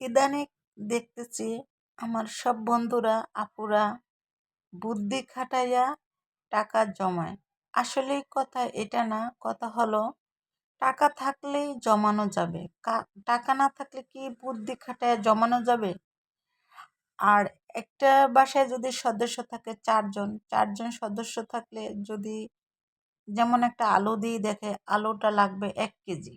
ইদানিং দেখতেছি আমার সব বন্ধুরা, আপুরা বুদ্ধি খাটাইয়া টাকা জমায়। আসলে কথা এটা না, কথা হলো টাকা থাকলেই জমানো যাবে। টাকা না থাকলে কি বুদ্ধি খাটাইয়া জমানো যাবে? আর একটা বাসায় যদি সদস্য থাকে চারজন চারজন সদস্য থাকলে যদি যেমন একটা আলু দিয়ে দেখে আলুটা লাগবে এক কেজি।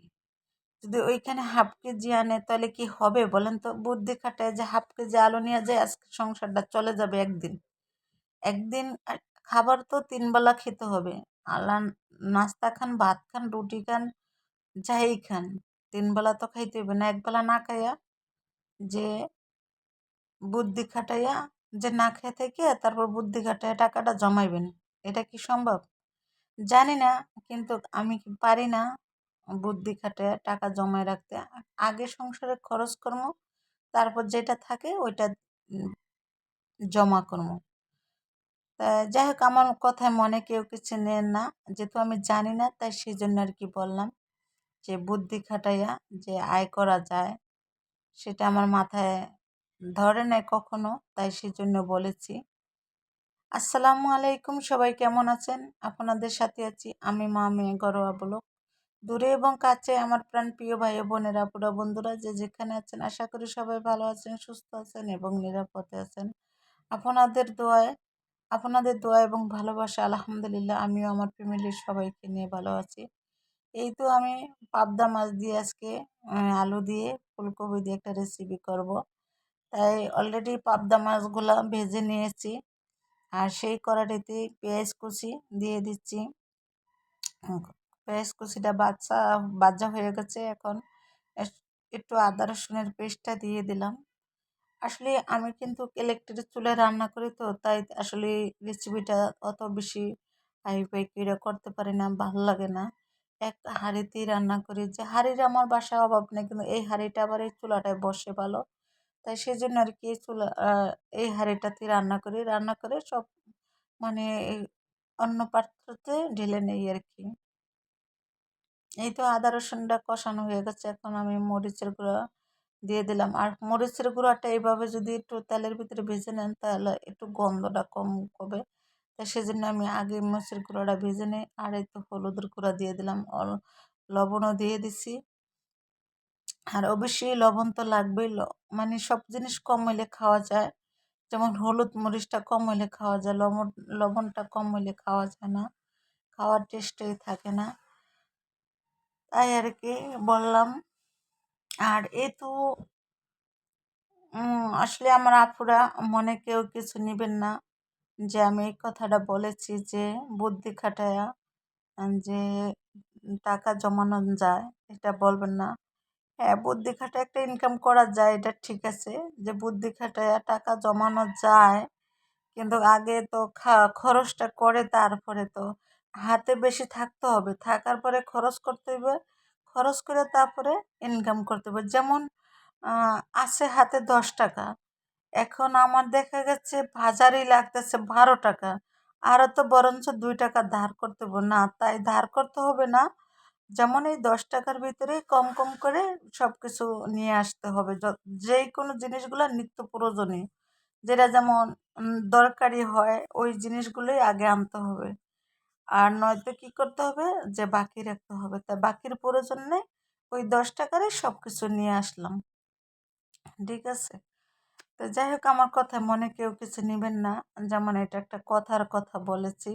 যদি ওইখানে হাফ কেজি আনে, তাহলে কি হবে বলেন তো? বুদ্ধি খাটায় যে হাফ কেজি আলু নিয়ে যায়, আজকে সংসারটা চলে যাবে একদিন। একদিন খাবার তো তিনবেলা খেতে হবে। আল্লাহ নাস্তা খান, ভাত খান, রুটি খান, যাই খান তিনবেলা তো খাইতে হবে না। একবেলা না খাইয়া যে বুদ্ধি খাটাইয়া, যে না খেয়ে থেকে তারপর বুদ্ধি খাটাইয়া টাকাটা জমাইবেন, এটা কি সম্ভব? জানি না, কিন্তু আমি পারি না বুদ্ধি খাটে টাকা জমায় রাখতে। আগে সংসারে খরচ করব তারপর যেটা থাকে ওইটা জমা করব তা যাই হোক, আমার কথায় মনে কেউ কিছু নেন না। যেহেতু আমি জানি না, তাই সেই জন্য আর কি বললাম যে, বুদ্ধি খাটাইয়া যে আয় করা যায়, সেটা আমার মাথায় ধরে নেয় কখনো, তাই সেই জন্য বলেছি। আসসালামু আলাইকুম, সবাই কেমন আছেন? আপনাদের সাথে আছি আমি মা মেয়ে গরোয়া বলো দূরে এবং কাছে আমার প্রাণ প্রিয় ভাই বোনেরা পুরো বন্ধুরা, যে যেখানে আছেন, আশা করি সবাই ভালো আছেন, সুস্থ আছেন এবং নিরাপদে আছেন। আপনাদের দোয়ায়, আপনাদের দোয়া এবং ভালোবাসা, আলহামদুলিল্লাহ, আমিও আমার ফ্যামিলির সবাইকে নিয়ে ভালো আছি। এই তো আমি পাবদা মাছ দিয়ে আজকে আলু দিয়ে, ফুলকপি দিয়ে একটা রেসিপি করব। তাই অলরেডি পাবদা মাছগুলো ভেজে নিয়েছি আর সেই কড়াটিতে পেঁয়াজ কুচি দিয়ে দিচ্ছি। পেঁয়াজ কুচিটা বাচ্চা বাচ্চা হয়ে গেছে এখন। একটু আদা, রসুনের পেস্টটা দিয়ে দিলাম। আসলে আমি কিন্তু ইলেকট্রিক চুলে রান্না করি তো, তাই আসলে রেসিপিটা অত বেশি হাই ফাই করে করতে পারি না, ভালো লাগে না। এক হাঁড়িতেই রান্না করি। যে হাঁড়ির আমার বাসায় অভাব নেই, কিন্তু এই হাঁড়িটা আবার এই চুলাটায় বসে ভালো। তাই সেই জন্য আর কি চুলা এই হাঁড়িটাতে রান্না করি। রান্না করে সব মানে অন্য পাত্রতে ঢেলে নেই আর কি। এই তো আদা রসুনটা কষানো হয়ে গেছে, এখন আমি মরিচের গুঁড়া দিয়ে দিলাম। আর মরিচের গুঁড়াটা এইভাবে যদি একটু তেলের ভিতরে ভেজে নেন, তাহলে একটু গন্ধটা কম হবে। তাই সেজন্য আমি আগে মরিচের গুঁড়াটা ভেজে নিই, আর এই তো হলুদের গুঁড়া দিয়ে দিলাম। লবণও দিয়ে দিছি। আর অবশ্যই লবণ তো লাগবেই। মানে সব জিনিস কম হইলে খাওয়া যায়। যেমন হলুদ মরিচটা কম হইলে খাওয়া যায়, লবণ, লবণটা কম হইলে খাওয়া যায় না। খাওয়ার টেস্টই থাকে না। তাই আর কি বললাম। আর এ তো আসলে আমার আপুরা মনে কেউ কিছু নেবেন না। যে আমি এই কথাটা বলেছি যে, বুদ্ধি খাটায়া যে, টাকা জমানো যায়, এটা বলবেন না। হ্যাঁ বুদ্ধি খাটায় একটা ইনকাম করা যায়, এটা ঠিক আছে। যে বুদ্ধি খাটায় টাকা জমানো যায়, কিন্তু আগে তো খা, খরচটা করে তারপরে তো হাতে বেশি থাকতে হবে। থাকার পরে খরচ করতে হবে খরচ করে তারপরে ইনকাম করতে হবে যেমন আছে হাতে দশ টাকা। এখন আমার দেখা গেছে বাজারই লাগতেছে বারো টাকা। আরও তো বরঞ্চ দুই টাকা ধার করতে হবে না, তাই ধার করতে হবে না। যেমন এই দশ টাকার ভিতরে কম কম করে সব কিছু নিয়ে আসতে হবে। যেই কোনো জিনিসগুলো নিত্য প্রয়োজনীয়। যেটা যেমন দরকারি হয়, ওই জিনিসগুলোই আগে আনতে হবে। আর নয়তো কী করতে হবে? যে বাকি রাখতে হবে। তাই বাকির প্রয়োজন নেই ওই দশ টাকারই সব কিছু নিয়ে আসলাম। ঠিক আছে? তো যাই হোক, আমার কথা মনে কেউ কিছু নেবেন না। যেমন এটা একটা কথার কথা বলেছি।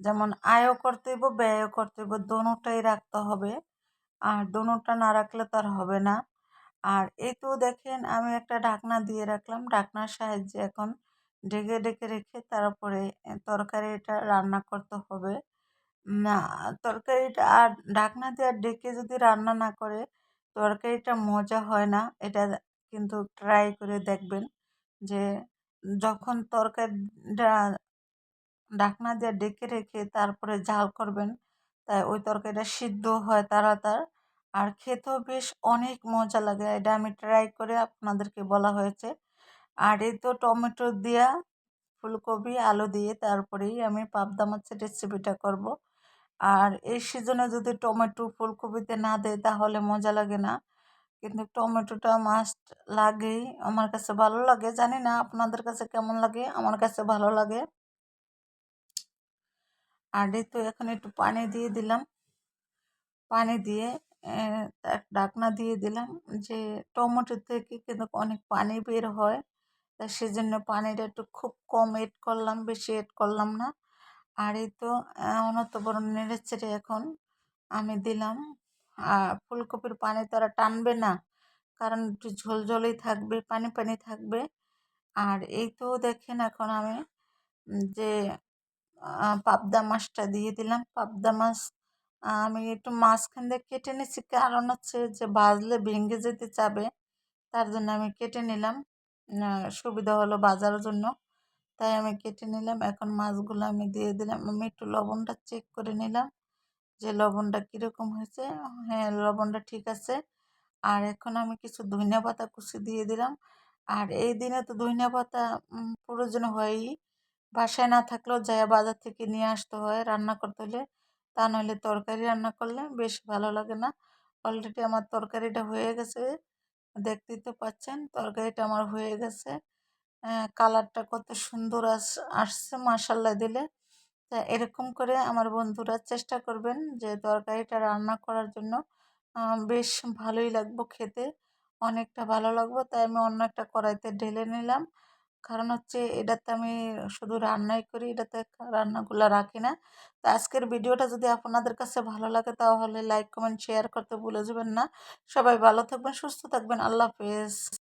যেমন আয়ও করতে হইব, ব্যয়ও করতে হইব, দোনোটাই রাখতে হবে। আর দোনোটা না রাখলে তো আর হবে না। আর এই তো দেখেন, আমি একটা ঢাকনা দিয়ে রাখলাম। ঢাকনার সাহায্যে এখন ঢেকে ঢেকে রেখে তারপরে তরকারিটা রান্না করতে হবে। তরকারিটা আর ঢাকনা দিয়ে ডেকে যদি রান্না না করে, তরকারিটা মজা হয় না। এটা কিন্তু ট্রাই করে দেখবেন যে, যখন তরকারিটা ঢাকনা দিয়ে ডেকে রেখে তারপরে ঝাল করবেন, তাই ওই তরকারিটা সিদ্ধ হয় তাড়াতাড়ি। আর খেতেও বেশ অনেক মজা লাগে। এটা আমি ট্রাই করে আপনাদেরকে বলা হয়েছে। আর এই তো টমেটো দিয়া, ফুলকপি, আলু দিয়ে তারপরেই আমি পাবদা মাছের রেসিপিটা করব। আর এই সিজনে যদি টমেটো ফুলকপিতে না দেয় তাহলে মজা লাগে না। কিন্তু টমেটোটা মাস্ট লাগেই, আমার কাছে ভালো লাগে। জানি না আপনাদের কাছে কেমন লাগে, আমার কাছে ভালো লাগে। আর এই তো এখন একটু পানি দিয়ে দিলাম। পানি দিয়ে ঢাকনা দিয়ে দিলাম যে টমেটো থেকে কিন্তু অনেক পানি বের হয়। তা সেজন্য পানিটা একটু খুব কম এড করলাম, বেশি এড করলাম না। আর এই তো অনত বড় নেড়ে চেড়ে এখন আমি দিলাম। আর ফুলকপির পানি তারা টানবে না, কারণ একটু ঝোলঝোলেই থাকবে, পানি পানি থাকবে। আর এই তো দেখেন এখন আমি যে পাবদা মাছটা দিয়ে দিলাম। পাবদা মাছ আমি একটু মাঝখান দিয়ে কেটে নিচ্ছি কারণ হচ্ছে যে, বাজলে ভেঙে যেতে চাবে, তার জন্য আমি কেটে নিলাম। সুবিধা হলো বাজার জন্য। তাই আমি কেটে নিলাম। এখন মাছগুলো আমি দিয়ে দিলাম। আমি একটু লবণটা চেক করে নিলাম যে লবণটা কীরকম হয়েছে। হ্যাঁ লবণটা ঠিক আছে। আর এখন আমি কিছু ধনিয়া পাতা কুচি দিয়ে দিলাম। আর এই দিনে তো ধনিয়া পাতা প্রয়োজন হয়ই। বাসায় না থাকলেও যায় বাজার থেকে নিয়ে আসতে হয় রান্না করতে হলে। তা নাহলে তরকারি রান্না করলে বেশ ভালো লাগে না। অলরেডি আমার তরকারিটা হয়ে গেছে। দেখতেই তো পাচ্ছেন, তরকারিটা আমার হয়ে গেছে। কালারটা কত সুন্দর আস, আসছে মাসাল্লা দিলে। তা এরকম করে আমার বন্ধুরা চেষ্টা করবেন যে তরকারিটা রান্না করার জন্য। বেশ ভালোই লাগবো খেতে, অনেকটা ভালো লাগবো, তাই আমি অন্য একটা কড়াইতে ঢেলে নিলাম। কারণ হচ্ছে এটাতে আমি শুধু রান্নাই করি, এটাতে রান্নাগুলো রাখি না। তো আজকের ভিডিওটা যদি আপনাদের কাছে ভালো লাগে তাহলে লাইক কমেন্ট শেয়ার করতে ভুলে যাবেন না। সবাই ভালো থাকবেন, সুস্থ থাকবেন। আল্লাহ হাফেজ।